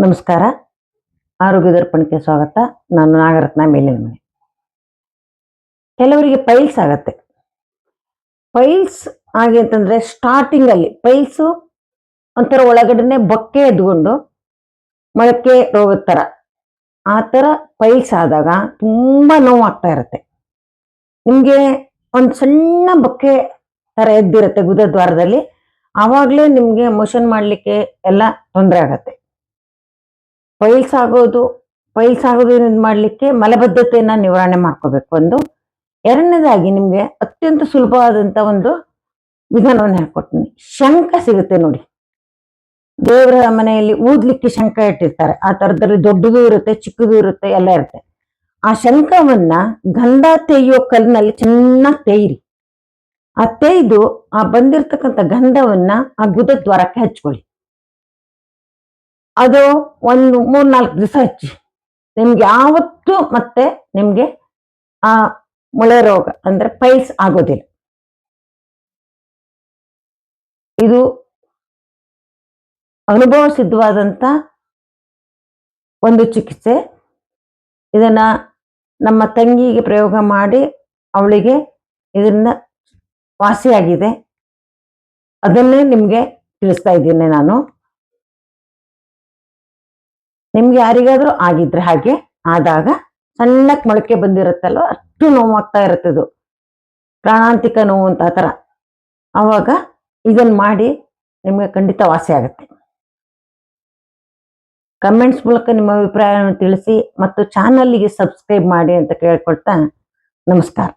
ನಮಸ್ಕಾರ. ಆರೋಗ್ಯ ದರ್ಪಣಕ್ಕೆ ಸ್ವಾಗತ. ನಾನು ನಾಗರತ್ನ ಮೇಲಿನ ಮನೆ ಕೆಲವರಿಗೆ ಪೈಲ್ಸ್ ಆಗತ್ತೆ. ಪೈಲ್ಸ್ ಆಗಿ ಅಂತಂದ್ರೆ ಸ್ಟಾರ್ಟಿಂಗಲ್ಲಿ ಪೈಲ್ಸು ಒಂಥರ ಒಳಗಡೆನೆ ಬೊಕ್ಕೆ ಎದ್ಕೊಂಡು ಮೊಳಕೆ ರೋಗದ ಥರ ಆ ಥರ ಪೈಲ್ಸ್ ಆದಾಗ ತುಂಬಾ ನೋವಾಗ್ತಾ ಇರುತ್ತೆ. ನಿಮಗೆ ಒಂದು ಸಣ್ಣ ಬೊಕ್ಕೆ ಥರ ಎದ್ದಿರುತ್ತೆ ಗುದದ್ವಾರದಲ್ಲಿ. ಆವಾಗಲೇ ನಿಮಗೆ ಮೋಷನ್ ಮಾಡಲಿಕ್ಕೆ ಎಲ್ಲ ತೊಂದರೆ ಆಗತ್ತೆ. ಪೈಲ್ಸ್ ಆಗೋದು ಪೈಲ್ಸ್ ಆಗೋದು ಇದು ಮಾಡಲಿಕ್ಕೆ ಮಲಬದ್ಧತೆಯನ್ನು ನಿವಾರಣೆ ಮಾಡ್ಕೋಬೇಕು ಒಂದು. ಎರಡನೇದಾಗಿ ನಿಮಗೆ ಅತ್ಯಂತ ಸುಲಭವಾದಂಥ ಒಂದು ವಿಧಾನವನ್ನು ಹೇಳ್ಕೊಡ್ತೀನಿ. ಶಂಖ ಸಿಗುತ್ತೆ ನೋಡಿ. ದೇವರ ಮನೆಯಲ್ಲಿ ಊದ್ಲಿಕ್ಕೆ ಶಂಖ ಇಟ್ಟಿರ್ತಾರೆ. ಆ ತರದಲ್ಲಿ ದೊಡ್ಡದು ಇರುತ್ತೆ, ಚಿಕ್ಕದು ಇರುತ್ತೆ, ಎಲ್ಲ ಇರುತ್ತೆ. ಆ ಶಂಖವನ್ನ ಗಂಧ ತೇಯೋ ಕಲ್ಲಿನಲ್ಲಿ ಚೆನ್ನಾಗಿ ತೇಯಿರಿ. ಆ ತೇಯ್ದು ಆ ಬಂದಿರ್ತಕ್ಕಂಥ ಗಂಧವನ್ನ ಆ ಗುದ ದ್ವಾರಕ್ಕೆ ಹಚ್ಕೊಳ್ಳಿ. ಅದು ಒಂದು ಮೂರ್ನಾಲ್ಕು ದಿವಸ ಹಚ್ಚಿ. ನಿಮ್ಗೆ ಯಾವತ್ತೂ ಮತ್ತೆ ನಿಮ್ಗೆ ಆ ಮೊಳೆ ರೋಗ ಅಂದ್ರೆ ಪೈಲ್ಸ್ ಆಗೋದಿಲ್ಲ. ಇದು ಅನುಭವ ಸಿದ್ಧವಾದಂಥ ಒಂದು ಚಿಕಿತ್ಸೆ. ಇದನ್ನ ನಮ್ಮ ತಂಗಿಗೆ ಪ್ರಯೋಗ ಮಾಡಿ ಅವಳಿಗೆ ಇದರಿಂದ ವಾಸಿಯಾಗಿದೆ. ಅದನ್ನೇ ನಿಮಗೆ ತಿಳಿಸ್ತಾ ಇದ್ದೀನಿ ನಾನು. ನಿಮ್ಗೆ ಯಾರಿಗಾದ್ರೂ ಆಗಿದ್ರೆ ಹಾಗೆ ಆದಾಗ ಸಣ್ಣಕ್ಕೆ ಮೊಳಕೆ ಬಂದಿರುತ್ತಲ್ವ, ಅಷ್ಟು ನೋವಾಗ್ತಾ ಇರುತ್ತೆ ಅದು. ಪ್ರಾಣಾಂತಿಕ ನೋವು ಅಂತ ಆ ಥರ. ಅವಾಗ ಇದನ್ನ ಮಾಡಿ ನಿಮಗೆ ಖಂಡಿತ ವಾಸಿ ಆಗುತ್ತೆ. ಕಮೆಂಟ್ಸ್ ಮೂಲಕ ನಿಮ್ಮ ಅಭಿಪ್ರಾಯವನ್ನು ತಿಳಿಸಿ ಮತ್ತು ಚಾನಲ್ಗೆ ಸಬ್ಸ್ಕ್ರೈಬ್ ಮಾಡಿ ಅಂತ ಕೇಳ್ಕೊಳ್ತಾ ನಮಸ್ಕಾರ.